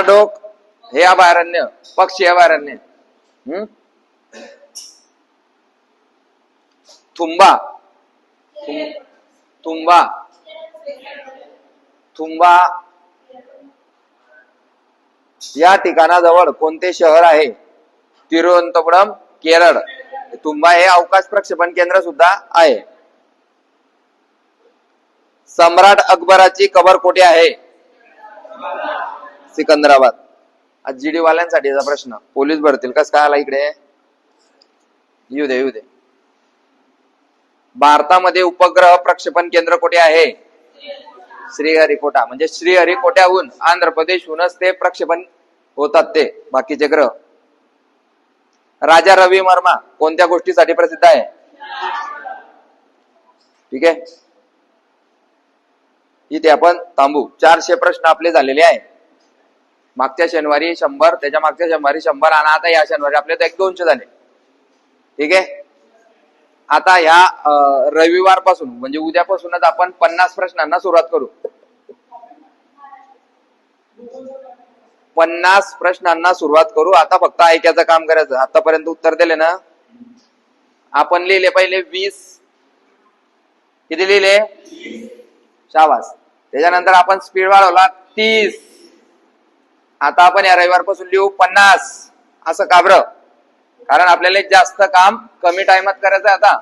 डोक हे अभयारण्य पक्षी अभयारण्य. हम्म थुंबा. थुंबा. या ठिकाणाजवळ कोणते शहर आहे? तिरुवनंतपुरम केरळ. तुंबा हे अवकाश प्रक्षेपण केंद्र सुद्धा आहे. सम्राट अकबराची कबर कुठे आहे? सिकंदराबाद. आज जीडी वाल्यांसाठीचा प्रश्न. पोलीस भरतील कस काय आला इकडे? येऊ दे येऊ दे. भारतामध्ये उपग्रह प्रक्षेपण केंद्र कुठे आहे? श्रीहरिकोटा. म्हणजे श्रीहरिकोट्याहून आंध्र प्रदेशहूनच ते प्रक्षेपण होतात ते बाकीचे ग्रह. राजा रवी वर्मा कोणत्या गोष्टीसाठी प्रसिद्ध आहे? ठीक आहे. इथे आपण थांबू. चारशे प्रश्न आपले झालेले आहे मागच्या शनिवारी शंभर त्याच्या मागच्या शनिवारी शंभर आणि आता या शनिवारी. आपले तर एक दोनशे झाले. ठीक आहे? आता ह्या रविवारपासून म्हणजे उद्यापासूनच आपण पन्नास प्रश्नांना सुरुवात करू. पन्नास प्रश्नांना सुरुवात करू. आता फक्त ऐकायचं काम करायचं. आतापर्यंत उत्तर दिले ना? आपण लिहिले पहिले वीस. किती लिहिले? शाबास. त्याच्यानंतर आपण स्पीड वाढवला तीस. आता आपण या रविवारपासून लिहू पन्नास. असं का बरं कारण आपल्याला जास्त काम कमी टाइमात करायचं आहे आता.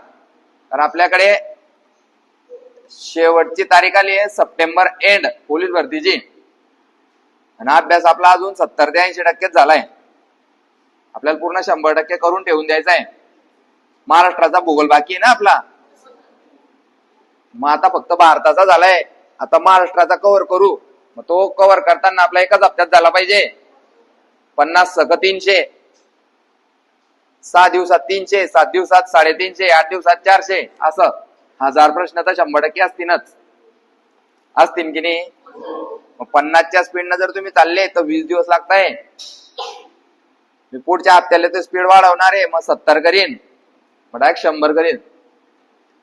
कारण आपल्याकडे शेवटची तारीख आली आहे सप्टेंबर एंड पोलीस भरतीची. आणि अभ्यास आपला अजून सत्तर ते ऐंशी टक्केच झालाय. आपल्याला पूर्ण शंभर टक्के करून ठेवून द्यायचा आहे. महाराष्ट्राचा भूगोल बाकी आहे ना आपला. मग आता फक्त भारताचा झालाय. आता महाराष्ट्राचा कव्हर करू. मग तो कव्हर करताना आपला एकाच हप्त्यात झाला पाहिजे. पन्नास सक तीनशे. सहा दिवसात तीनशे सात दिवसात साडेतीनशे आठ दिवसात चारशे. असं. हजार प्रश्न तर शंभर टक्के असतीलच. असतील की नाही? पन्नासच्या स्पीडनं जर तुम्ही चालले तर वीस दिवस लागताय. मी पुढच्या हप्त्याला तर स्पीड वाढवणार आहे. मग सत्तर करीन. मग डायरेक्ट शंभर करीन.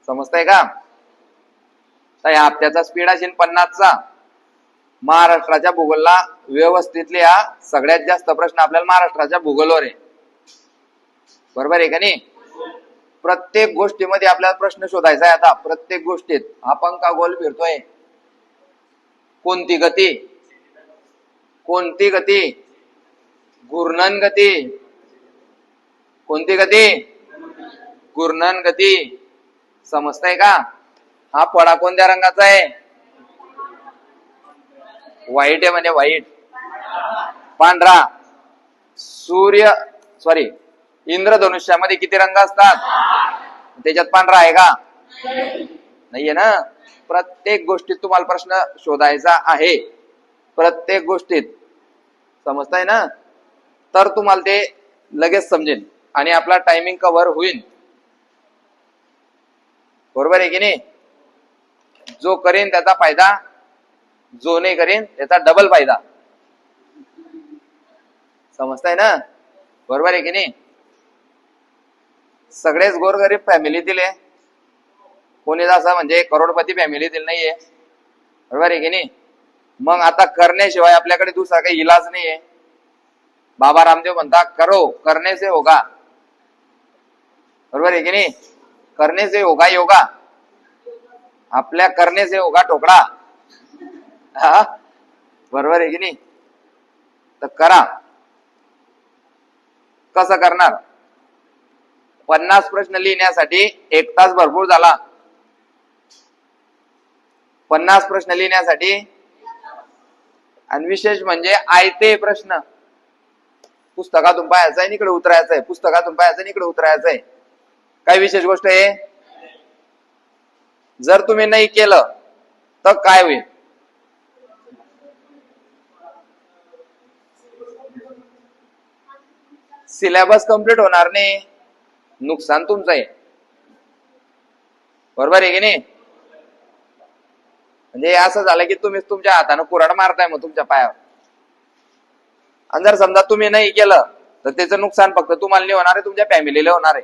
समजतंय का? तर या हप्त्याचा स्पीड असेल पन्नासचा. महाराष्ट्राच्या भूगोलला व्यवस्थितले हा सगळ्यात जास्त प्रश्न आपल्याला महाराष्ट्राच्या भूगोलवर आहे. बरोबर आहे का नाही? प्रत्येक गोष्टीमध्ये आपल्याला प्रश्न शोधायचा आहे आता. प्रत्येक गोष्टीत हा पंखा गोल फिरतोय? कोणती गती? कोणती गती? घूर्णन गती. कोणती गती? घूर्णन गती. समजताय का? हा पडा कोणत्या रंगाचा आहे? व्हाईट आहे म्हणजे व्हाईट पांढरा. सूर्य सॉरी इंद्रधनुष्यामध्ये किती रंग असतात? त्याच्यात पांढरा आहे का? नाहीये ना? प्रत्येक गोष्टीत तुम्हाला प्रश्न शोधायचा आहे. प्रत्येक गोष्टीत. समजताय ना? तर तुम्हाला ते लगेच समजेल आणि आपला टायमिंग कव्हर होईल. बरोबर आहे की नाही? जो करेन त्याचा फायदा जो नाही करेन त्याचा डबल फायदा. समजताय ना? बरोबर आहे की नाही? सगळेच गोरगरीब फॅमिलीतील आहे कोणी असं म्हणजे करोडपती फॅमिलीतील नाहीये. बरोबर आहे की नाही? मग आता करण्याशिवाय आपल्याकडे दुसरा काही इलाज नाहीये. बाबा रामदेव म्हणता करो करने से होगा. बरोबर आहे की नाही? करणे से होगा योगा. आपल्या करणे से होगा ठोकळा. हा? बरोबर आहे की नाही? तर करा. कसं करणार? पन्नास प्रश्न लिहिण्यासाठी एक तास भरपूर झाला. पन्नास प्रश्न लिहिण्यासाठी. आणि विशेष म्हणजे आयते प्रश्न. पुस्तकातून पाहायचं आहे इकडे उतरायचं आहे. पुस्तकातून पाहायचं आहे इकडे उतरायचं आहे. काय विशेष गोष्ट आहे? जर तुम्ही नाही केलं तर काय होईल? सिलेबस कंप्लीट होणार नाही. नुकसान तुमचं आहे. बरोबर आहे की नाही? म्हणजे असं झालं की तुम्ही तुमच्या हातानं कुराड मारताय मग तुमच्या पायावर. आणि जर समजा तुम्ही नाही केलं तर त्याचं नुकसान फक्त तुम्हाला नाही होणार आहे तुमच्या फॅमिलीला होणार आहे.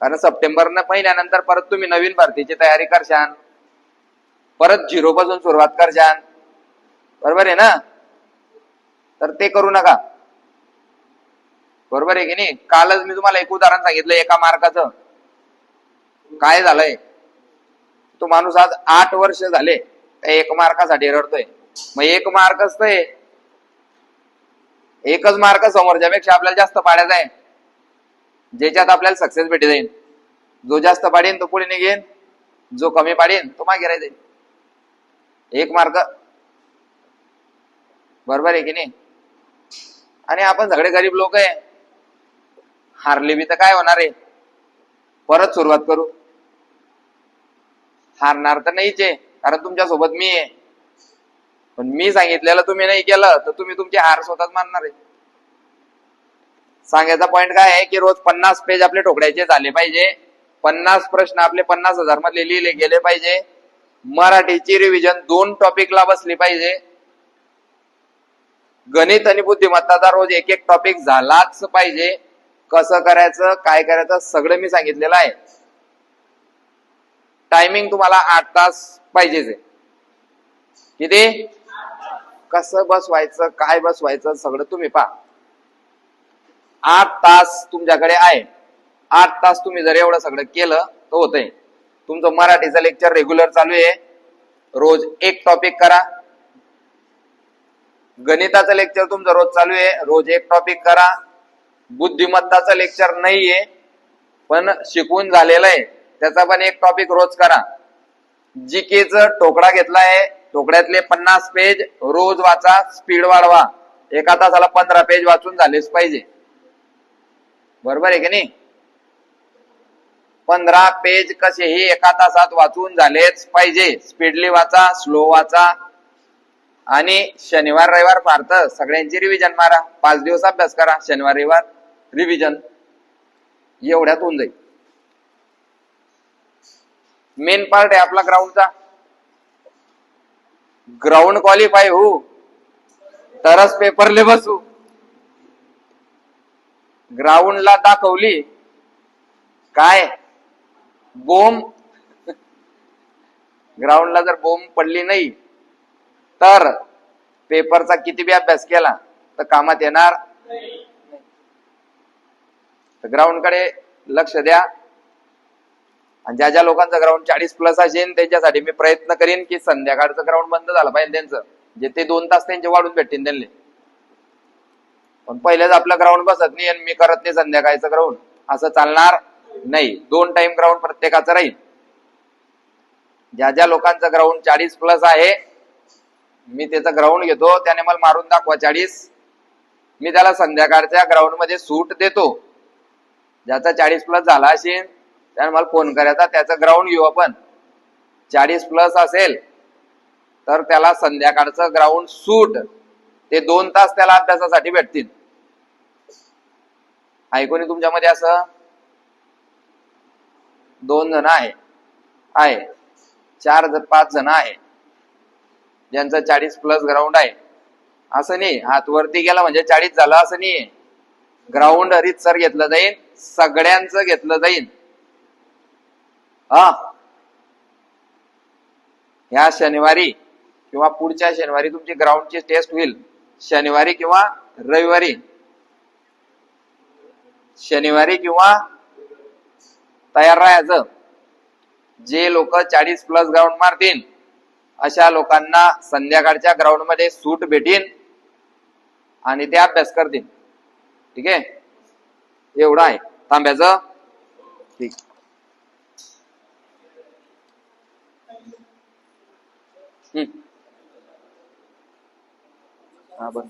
कारण सप्टेंबर महिन्यानंतर परत तुम्ही नवीन भरतीची तयारी करशान. परत झिरो पासून सुरुवात करशान. बरोबर आहे ना? तर ते करू नका. बरोबर आहे की नाही? कालच मी तुम्हाला एक उदाहरण सांगितलं एका मार्काचं. काय झालंय? तो माणूस आज आठ वर्ष झाले एक मार्कासाठी रडतोय. मग एक मार्कच तर एकच मार्क समोरच्यापेक्षा आपल्याला जास्त पाडायचा आहे. ज्याच्यात आपल्याला सक्सेस भेटी जाईल जो जास्त पाडीन तो पुढे निघेन. जो कमी पाडीन तो मागे राहील. एक मार्क. बरोबर आहे की नाही? आणि आपण सगळे गरीब लोक आहे. हारले बी तर काय होणार आहे? परत सुरुवात करू. हारणार तर नाहीच आहे कारण तुमच्यासोबत मी आहे. पण मी सांगितलेलं तुम्ही नाही केलं तर तुम्ही तुमची हार स्वतःच मानणार आहे. सांगायचा पॉइंट काय आहे की रोज पन्नास पेज आपले ठोकड्याचे झाले पाहिजे. पन्नास प्रश्न आपले पन्नास हजार मधले लिहिले गेले पाहिजे. मराठीची रिव्हिजन दोन टॉपिकला बसली पाहिजे. गणित आणि बुद्धिमत्ताचा रोज एक एक टॉपिक झालाच पाहिजे. कसं करायचं काय करायचं सगळं मी सांगितलेलं आहे. टायमिंग तुम्हाला आठ तास पाहिजेच आहे. किती? कसं बसवायचं काय बसवायचं सगळं तुम्ही पहा. आठ तास तुमच्याकडे आहे. आठ तास तुम्ही जर एवढं सगळं केलं तर होतंय. तुमचं मराठीचं लेक्चर रेग्युलर चालू आहे. रोज एक टॉपिक करा. गणिताचं लेक्चर तुमचं रोज चालू आहे. रोज एक टॉपिक करा. बुद्धिमत्ताचं लेक्चर नाहीये पण शिकवून झालेलं आहे. त्याचा पण एक टॉपिक रोज करा. जी केच टोकडा घेतलाय टोकड्यातले पन्नास पेज रोज वाचा स्पीड वाढवा. एका तासाला पंधरा पेज वाचून झालेच पाहिजे. बरोबर आहे की नाही? पंधरा पेज कसेही एका तासात वाचून झालेच पाहिजे. स्पीडली वाचा स्लो वाचा. आणि शनिवार रविवार फार तर सगळ्यांची रिव्हिजन मारा. पाच दिवस अभ्यास करा. शनिवार रविवार. रिव्हिजन एवढ्यात होऊन जाईल. मेन पार्ट आहे आपला ग्राउंडचा ग्राउंड क्वालिफाय होऊ तरच पेपरले बसू ग्राउंडला दाखवली. काय? बोंब ग्राउंडला जर बोंब पडली नाही तर पेपरचा किती बी अभ्यास केला तर कामात येणार ग्राउंडकडे लक्ष द्या. आणि ज्या ज्या लोकांचं ग्राउंड चाळीस प्लस असेल त्यांच्यासाठी मी प्रयत्न करीन की संध्याकाळचं ग्राउंड बंद झालं पाहिजे त्यांचं. जे ते दोन तास त्यांचे वाढून भेटतील त्यांनी पण पहिलेच आपलं ग्राउंड बसत नाही आणि मी करत नाही संध्याकाळचं ग्राउंड असं चालणार नाही. दोन टाइम ग्राउंड प्रत्येकाचं राहील. ज्या ज्या लोकांचं ग्राउंड चाळीस प्लस आहे मी त्याचं ग्राउंड घेतो. त्याने मला मारून दाखवा चाळीस. मी त्याला संध्याकाळच्या ग्राउंडमध्ये सूट देतो. ज्याचा चाळीस प्लस झाला असेल त्याने मला फोन करायचा त्याचं ग्राउंड घेऊ आपण. चाळीस प्लस असेल तर त्याला संध्याकाळचं ग्राउंड सूट ते दोन तास त्याला अभ्यासासाठी भेटतील. ऐकून तुमच्यामध्ये असं? दोन जण आहे. आहे. चार पाच जण आहे. ज्यांचं चाळीस प्लस ग्राउंड आहे. असं नाही. हात वरती गेला म्हणजे चाळीस झालं असं नाही. ग्राउंड सर घेतलं जाईल. सगळ्यांचं घेतलं जाईल हा? ह्या शनिवारी किंवा पुढच्या शनिवारी तुमची ग्राउंडची टेस्ट होईल. शनिवारी किंवा रविवारी. शनिवारी किंवा तयार राहायचं. जे लोक चाळीस प्लस ग्राउंड मारतील अशा लोकांना संध्याकाळच्या ग्राउंडमध्ये सूट भेटीन आणि ते अभ्यास करतील. ठीक आहे? एवढं आहे. तांब्याचा? ठीक. हा बर.